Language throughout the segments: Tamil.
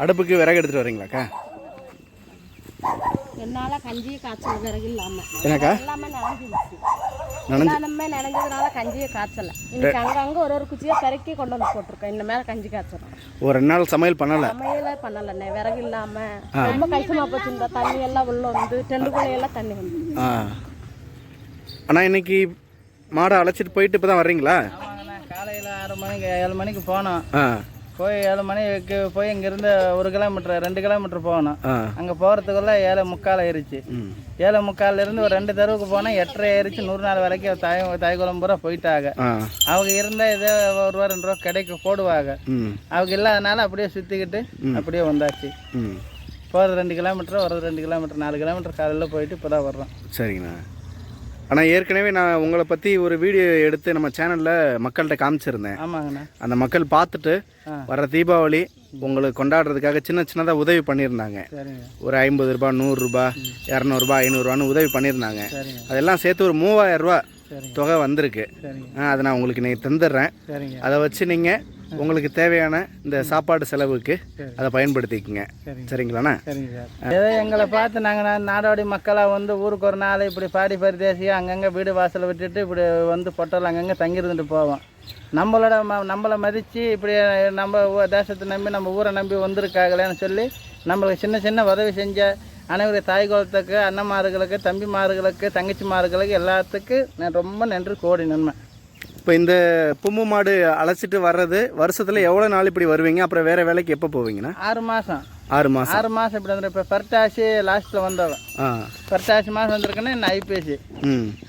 அடுப்புக்கு விறகு எடுத்துகிட்டு வரீங்களாக்கா என்னால கஞ்சி காய்ச்சல் விறகு இல்லாம. என்னக்கா? எல்லாமே நனைஞ்சிருச்சு. நனைஞ்சு எல்லாமே நனைஞ்சதுனால கஞ்சியை காய்ச்சல. இன்னைக்கு அங்கங்க ஒரு ஒரு குச்சியை பெருக்கி கொண்டு வந்து போட்டிருக்கேன் இந்த மேல கஞ்சி காய்ச்சறோம் ஒரு ரெண்டு நாள் சமையல் பண்ணலை? சமையலே பண்ணலண்ணே விறகு இல்லாம. ரொம்ப கஷ்டமா போச்சு. இந்த தண்ணி எல்லாம் உள்ள வந்து டெண்டுக்குள்ள எல்லாம் தண்ணி வந்து. ஆ. அண்ணா இன்னைக்கு மாடை அழைச்சிட்டு போயிட்டு இப்போ தான் வர்றீங்களா காலையில் ஆறு மணிக்கு ஏழு மணிக்கு போனோம். ஆ. போய் ஏழு மணிக்கு போய் இங்கேருந்து ஒரு கிலோமீட்டர் ரெண்டு கிலோமீட்டர் போகணும். அங்கே போகிறதுக்குள்ள ஏழு முக்கால் ஆயிருச்சு. ம். ஏழு முக்கால்ல இருந்து ஒரு ரெண்டு தெருவுக்கு போனால் எட்டரை ஆயிருச்சு நூறு நாள் வரைக்கும் தாய் தாய் குழம்புற போயிட்டாங்க. அவங்க இருந்தால் ஏதோ ஒரு ரூபா ரெண்டு ரூபா கிடைக்க போடுவாங்க. அவங்க இல்லாதனால அப்படியே சுற்றிக்கிட்டு அப்படியே வந்தாச்சு. போகிறது ரெண்டு கிலோமீட்டர் வர்றது ரெண்டு கிலோமீட்டர் நாலு கிலோமீட்டர் காலையில் போயிட்டு இப்போ தான் வர்றோம். சரிங்கண்ணா. ஆனால் ஏற்கனவே நான் உங்களை பற்றி ஒரு வீடியோ எடுத்து நம்ம சேனலில் மக்கள்கிட்ட காமிச்சிருந்தேன். ஆமாங்கண்ணா. அந்த மக்கள் பார்த்துட்டு. வர தீபாவளி உங்களுக்கு கொண்டாடுறதுக்காக சின்ன சின்னதாக உதவி பண்ணியிருந்தாங்க. ஒரு ஐம்பது ரூபா நூறுரூபா இரநூறுபா ஐநூறுரூவான்னு உதவி பண்ணியிருந்தாங்க. அதெல்லாம் சேர்த்து ஒரு மூவாயிரம் ரூபா தொகை வந்திருக்கு. அதை நான் உங்களுக்கு இன்னைக்கு தந்துடுறேன். அதை வச்சு நீங்கள் உங்களுக்கு தேவையான இந்த சாப்பாடு செலவுக்கு. அதை பயன்படுத்திக்கங்க. சரிங்க. சரிங்களாண்ணா? சரிங்க சார். ஏதோ எங்களை பார்த்து நாங்கள் நாடோடி மக்களாக வந்து ஊருக்கு ஒரு நாள் இப்படி பாடி பரிதேசியாக அங்கங்கே வீடு வாசலை விட்டுட்டு இப்படி வந்து பொட்டல் அங்கங்கே தங்கியிருந்துட்டு போவோம். நம்மளோட ம நம்மளை மதித்து இப்படி நம்ம தேசத்தை நம்பி நம்ம ஊரை நம்பி வந்திருக்காங்களேன்னு சொல்லி நம்மளுக்கு சின்ன சின்ன உதவி செஞ்ச அனைவரு தாய் குலத்துக்கு அண்ணன்மார்களுக்கு தம்பிமார்களுக்கு தங்கச்சிமார்களுக்கு எல்லாத்துக்கும் நான் ரொம்ப நன்றி கோடி நன்மை. இப்போ இந்த பும்மு மாடு அழைச்சிட்டு வர்றது வருஷத்தில் எவ்வளோ நாள் இப்படி வருவீங்க? அப்புறம் வேறு வேலைக்கு எப்போ போவீங்கண்ணா? ஆறு மாதம் ஆறு மாதம் ஆறு மாதம் இப்படி வந்து இப்போ பர்டாசி லாஸ்ட்டில் வந்தவன். ஆ. பர்டாசி மாதம் வந்திருக்குன்னா இன்னும் ஐபிஎஸ்சி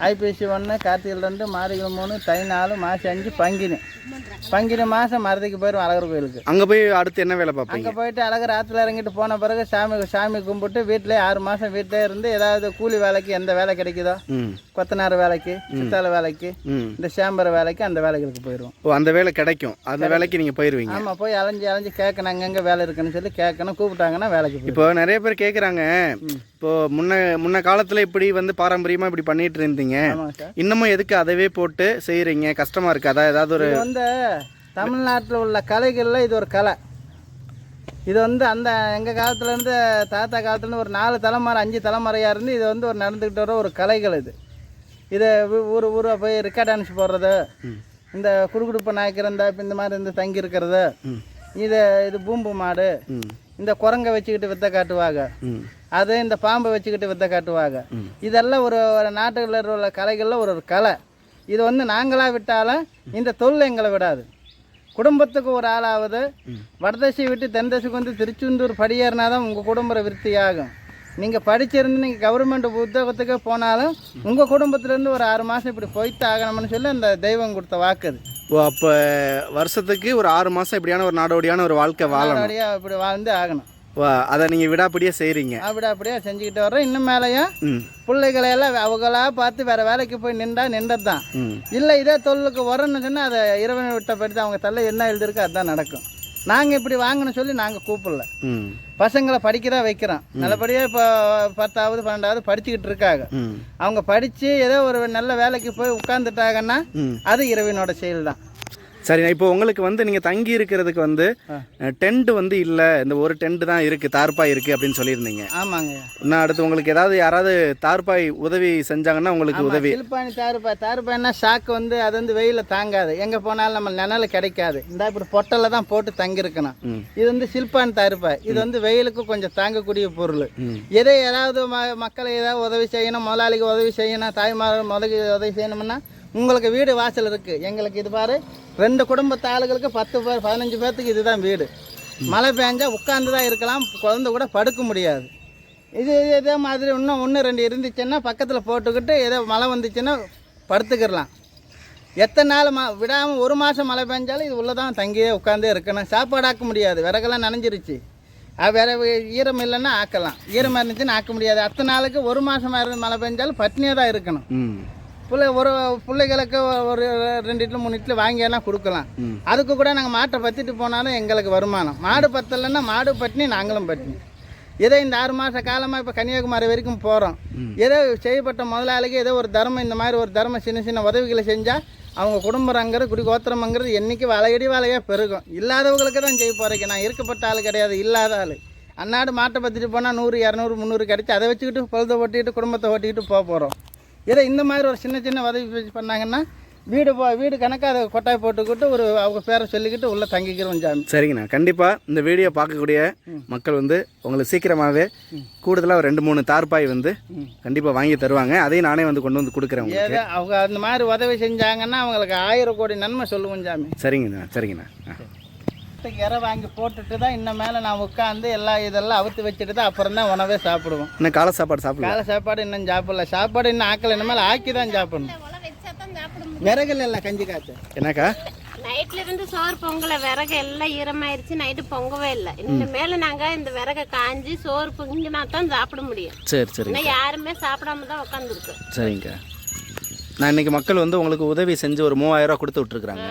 ஐபிஎஸ்சி ஒன்று கார்த்திகை ரெண்டு மாரிகள் மூணு தை நாலு மாசி அஞ்சு பங்கினி. பங்கினி மாதம் மருதைக்கு போயிடும் அழகர் கோயிலுக்கு. அங்கே போய் அடுத்து என்ன வேலை பார்ப்பீங்க? அங்கே போயிட்டு அழகர் ஆற்றுல இறங்கிட்டு போன பிறகு சாமி சாமி கும்பிட்டு வீட்டிலே ஆறு மாதம் வீட்டிலே இருந்து ஏதாவது கூலி வேலைக்கு எந்த வேலை கிடைக்குதோ? கொத்தனார் வேலைக்கு சித்தால வேலைக்கு இந்த சேம்பர் வேலைக்கு அந்த வேலைகளுக்கு போயிடுவோம் ஓ அந்த வேலை கிடைக்கும். அந்த வேலைக்கு நீங்கள் போயிடுவீங்க ஆமாம் போய் அலைஞ்சு அலைஞ்சு கேட்கணும் அங்கங்கே வேலை இருக்குன்னு சொல்லி கேட்கணும் கூப்பிட்டாங்கன்னா வேலைக்கு இப்போ நிறைய பேர் கேட்குறாங்க இப்போ முன்ன முன்ன காலத்தில் இப்படி வந்து பாரம்பரியமாக இப்படி பண்ணிட்டு இருந்தீங்க. இன்னமும் எதுக்கு அதவே போட்டு செய்கிறீங்க கஷ்டமாக இருக்காதா ஏதாவது ஒரு வந்து தமிழ்நாட்டில் உள்ள கலைகளில் இது ஒரு கலை. இது வந்து அந்த எங்கள் காலத்துலேருந்து தாத்தா காலத்துலேருந்து ஒரு நாலு தலைமுறை அஞ்சு தலைமுறையாக இருந்து இது வந்து ஒரு நடந்துக்கிட்டு வர ஒரு கலைகள் இது. இதை ஊர் ஊராக போய் ரெக்கார்ட் டான்ஸ் போடுறது. இந்த குடுகுடுப்பு நாய்க்கிற இந்த இந்த மாதிரி இருந்து தங்கி இருக்கிறது. இது இது பூம்பு மாடு. இந்த குரங்கை வச்சுக்கிட்டு வித்தை காட்டுவாங்க. அது இந்த பாம்பை வச்சுக்கிட்டு வித்தை காட்டுவாங்க. இதெல்லாம் ஒரு ஒரு நாட்டுகளில் உள்ள கலைகளில் ஒரு ஒரு கலை. இது வந்து நாங்களாக விட்டாலும் இந்த தொழில் எங்களை விடாது. குடும்பத்துக்கு ஒரு ஆளாவது வடதசை விட்டு தென்தசைக்கு வந்து திருச்செந்தூர் படியேறினா தான் உங்கள் குடும்ப விருத்தி ஆகும் நீங்கள் படிச்சிருந்து நீங்கள் கவர்மெண்ட் உத்தியோகத்துக்கு போனாலும் உங்கள் குடும்பத்துலேருந்து ஒரு ஆறு மாதம் இப்படி போய்த்து ஆகணும்னு சொல்லி அந்த தெய்வம் கொடுத்த வாக்கு அது ஓ அப்போ வருஷத்துக்கு ஒரு ஆறு மாதம் இப்படியான ஒரு நாடோடியான ஒரு வாழ்க்கை அப்படியே இப்படி வாழ்ந்து ஆகணும். அதை நீங்கள் விடாப்படியே செய்கிறீங்க அப்படியே செஞ்சுக்கிட்டு வர்றோம் இன்னும் மேலேயும் பிள்ளைகளை எல்லாம் அவங்களா பார்த்து வேற வேலைக்கு போய் நின்றா நின்றது தான் இல்லை இதே தொழிலுக்கு வரணும்னு சொன்னால் அதை இறைவனை விட்ட படி அவங்க தள்ள என்ன எழுதிருக்கோ அதுதான் நடக்கும். நாங்கள் இப்படி வாங்கணும்னு சொல்லி நாங்கள் கூப்பிடல. பசங்களை படிக்க தான் வைக்கிறோம். நல்லபடியாக இப்போ பத்தாவது பன்னெண்டாவது படிச்சுக்கிட்டு இருக்காங்க. அவங்க படித்து ஏதோ ஒரு நல்ல வேலைக்கு போய் உட்காந்துட்டாங்கன்னா அது இறைவனோட செயல் தான் சரிண்ணா இப்போ உங்களுக்கு வந்து நீங்கள் தங்கி இருக்கிறதுக்கு வந்து டென்ட் வந்து இல்லை இந்த ஒரு டென்ட் தான் இருக்குது தார்பாய் இருக்குது அப்படின்னு சொல்லியிருந்தீங்க. ஆமாங்க. இன்னும் அடுத்து உங்களுக்கு ஏதாவது யாராவது தார்பாய் உதவி செஞ்சாங்கன்னா உங்களுக்கு உதவி. சில்பானி தாருப்பா தாருப்பாய்னா ஷாக்கு வந்து அது வந்து வெயிலில் தாங்காது. எங்கே போனாலும் நம்ம நிழல் கிடைக்காது. இந்த இப்படி பொட்டலில் தான் போட்டு தங்கியிருக்கணும். இது வந்து சில்பான் தாருப்பாய். இது வந்து வெயிலுக்கு கொஞ்சம் தாங்கக்கூடிய பொருள். எதை ஏதாவது ம மக்களை ஏதாவது உதவி செய்யணும் முதலாளிக்கு உதவி செய்யணும் தாய்மார் முதலுக்கு உதவி செய்யணும்னா உங்களுக்கு வீடு வாசல் இருக்குது எங்களுக்கு இது பாரு ரெண்டு குடும்பத்து ஆளுகளுக்கு பத்து பேர் பதினஞ்சு பேர்த்துக்கு இதுதான் வீடு. மழை பெஞ்சா உட்காந்து தான் இருக்கலாம் குழந்தை கூட படுக்க முடியாது. இது இதே மாதிரி இன்னும் ஒன்று ரெண்டு இருந்துச்சுன்னா பக்கத்தில் போட்டுக்கிட்டு ஏதோ மழை வந்துச்சுன்னா படுத்துக்கிடலாம். எத்தனை நாள் மா விடாமல் ஒரு மாதம் மழை பெஞ்சாலும் இது உள்ளே தான் தங்கியே உட்காந்தே இருக்கணும். சாப்பாடு ஆக்க முடியாது. விறகெல்லாம் நனைஞ்சிருச்சு. அது வேற ஈரம் இல்லைன்னா ஆக்கலாம். ஈரமாக இருந்துச்சுன்னு ஆக்க முடியாது. அத்தனை நாளுக்கு ஒரு மாதமாக இருந்து மழை பெஞ்சாலும் பட்னியாக தான் இருக்கணும். பிள்ளை ஒரு பிள்ளைகளுக்கு ஒரு ரெண்டு இட்லி மூணு இட்லி வாங்கியெல்லாம் கொடுக்கலாம். அதுக்கு கூட நாங்கள் மாட்டை பற்றிட்டு போனாலும் எங்களுக்கு வருமானம். மாடு பத்தலைன்னா மாடு பட்டினி நாங்களும் பட்டினி. ஏதோ இந்த ஆறு மாத காலமாக இப்போ கன்னியாகுமரி வரைக்கும் போகிறோம் ஏதோ செய்யப்பட்ட முதலாளிக்கு ஏதோ ஒரு தர்மம் இந்த மாதிரி ஒரு தர்மம் சின்ன சின்ன உதவிகளை செஞ்சால் அவங்க குடும்பங்கிறது குடி கோத்திரம்ங்கிறது என்றைக்கு வலையடி வலையாக பெருகும். இல்லாதவங்களுக்கு தான் செய்ய போகிறீங்க நான் இருக்கப்பட்ட ஆள் கிடையாது இல்லாத ஆள். அன்னாடு மாட்டை பற்றிட்டு போனால் நூறு இரநூறு முந்நூறு கிடச்சி அதை வச்சுக்கிட்டு பொழுத ஓட்டிக்கிட்டு குடும்பத்தை ஓட்டிக்கிட்டு போக போகிறோம் ஏதோ இந்த மாதிரி ஒரு சின்ன சின்ன உதவி பண்ணாங்கன்னா வீடு போ வீடு கணக்காக அதை கொட்டாய் போட்டுக்கிட்டு ஒரு அவங்க பேரை சொல்லிக்கிட்டு உள்ளே தங்கிக்கிறோம் சாமி. சரிங்கண்ணா. கண்டிப்பாக இந்த வீடியோ பார்க்கக்கூடிய மக்கள் வந்து உங்களுக்கு சீக்கிரமாகவே கூடுதலாக ஒரு ரெண்டு மூணு தார்பாய் வந்து கண்டிப்பாக வாங்கி தருவாங்க. அதையும் நானே வந்து கொண்டு வந்து கொடுக்குறேன் ஏதோ அவங்க அந்த மாதிரி உதவி செஞ்சாங்கன்னா அவங்களுக்கு ஆயிரம் கோடி நன்மை சொல்லுவோம் சாமி. சரிங்கண்ணா சரிங்கண்ணா. வீட்டுக்கு இறை வாங்கி போட்டுட்டு தான் இன்னும் மேலே நான் உட்காந்து எல்லா இதெல்லாம் அவுத்து வச்சுட்டு தான் அப்புறம் தான் உணவே சாப்பிடுவோம். இன்னும் காலை சாப்பாடு சாப்பிடல? காலை சாப்பாடு இன்னும் சாப்பிடல. சாப்பாடு இன்னும் ஆக்கல. இனிமேல் ஆக்கி தான் சாப்பிடணும். விறகுல இல்லை கஞ்சி காய்ச்சல். என்னக்கா? நைட்ல இருந்து சோறு பொங்கல விறகு எல்லாம் ஈரமாயிருச்சு. நைட்டு பொங்கவே இல்லை. இந்த மேல நாங்க இந்த விறக காஞ்சி சோறு பொங்கினா தான் சாப்பிட முடியும். சரி சரி யாருமே சாப்பிடாம தான் உட்காந்துருக்கோம் சரிங்கக்கா நான் இன்னைக்கு மக்கள் வந்து உங்களுக்கு உதவி செஞ்சு ஒரு மூவாயிரம் ரூபா கொடுத்து விட்ருக்குறாங்க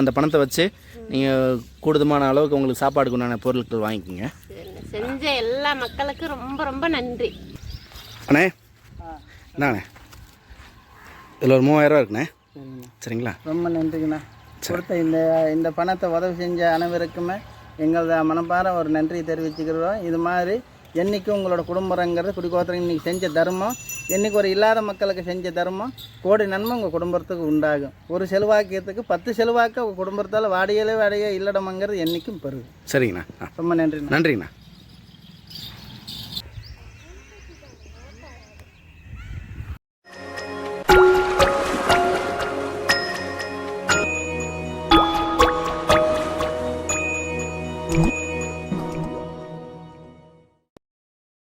அந்த பணத்தை வச்சு நீங்கள் கூடுதமான அளவுக்கு உங்களுக்கு சாப்பாடுக்கு உண்டான பொருட்கள் வாங்கிக்கோங்க. செஞ்ச எல்லா மக்களுக்கும் ரொம்ப ரொம்ப நன்றி. அண்ணே என்னண்ணே இதில் ஒரு மூவாயிரம் இருக்குண்ணே. சரிங்களா? ரொம்ப நன்றிங்கண்ணா. கொடுத்த இந்த இந்த பணத்தை உதவி செஞ்ச அனைவருக்குமே எங்களது மனப்பார ஒரு நன்றி தெரிவிச்சுக்கிறோம். இது மாதிரி என்னைக்கு உங்களோட குடும்பங்கிறது குடிக்கோத்திரம் இன்னைக்கு செஞ்ச தர்மம். என்னைக்கு ஒரு இல்லாத மக்களுக்கு செஞ்ச தர்மம். கோடி நன்மை உங்கள் குடும்பத்துக்கு உண்டாகும். ஒரு செலவாக்கியத்துக்கு பத்து செலவாக்க உங்கள் குடும்பத்தால் வாடியலே வாடிய இல்லடமங்கிறது என்றைக்கும் பெருகும். சரிங்கண்ணா. ரொம்ப நன்றிண்ணா. நன்றிங்கண்ணா.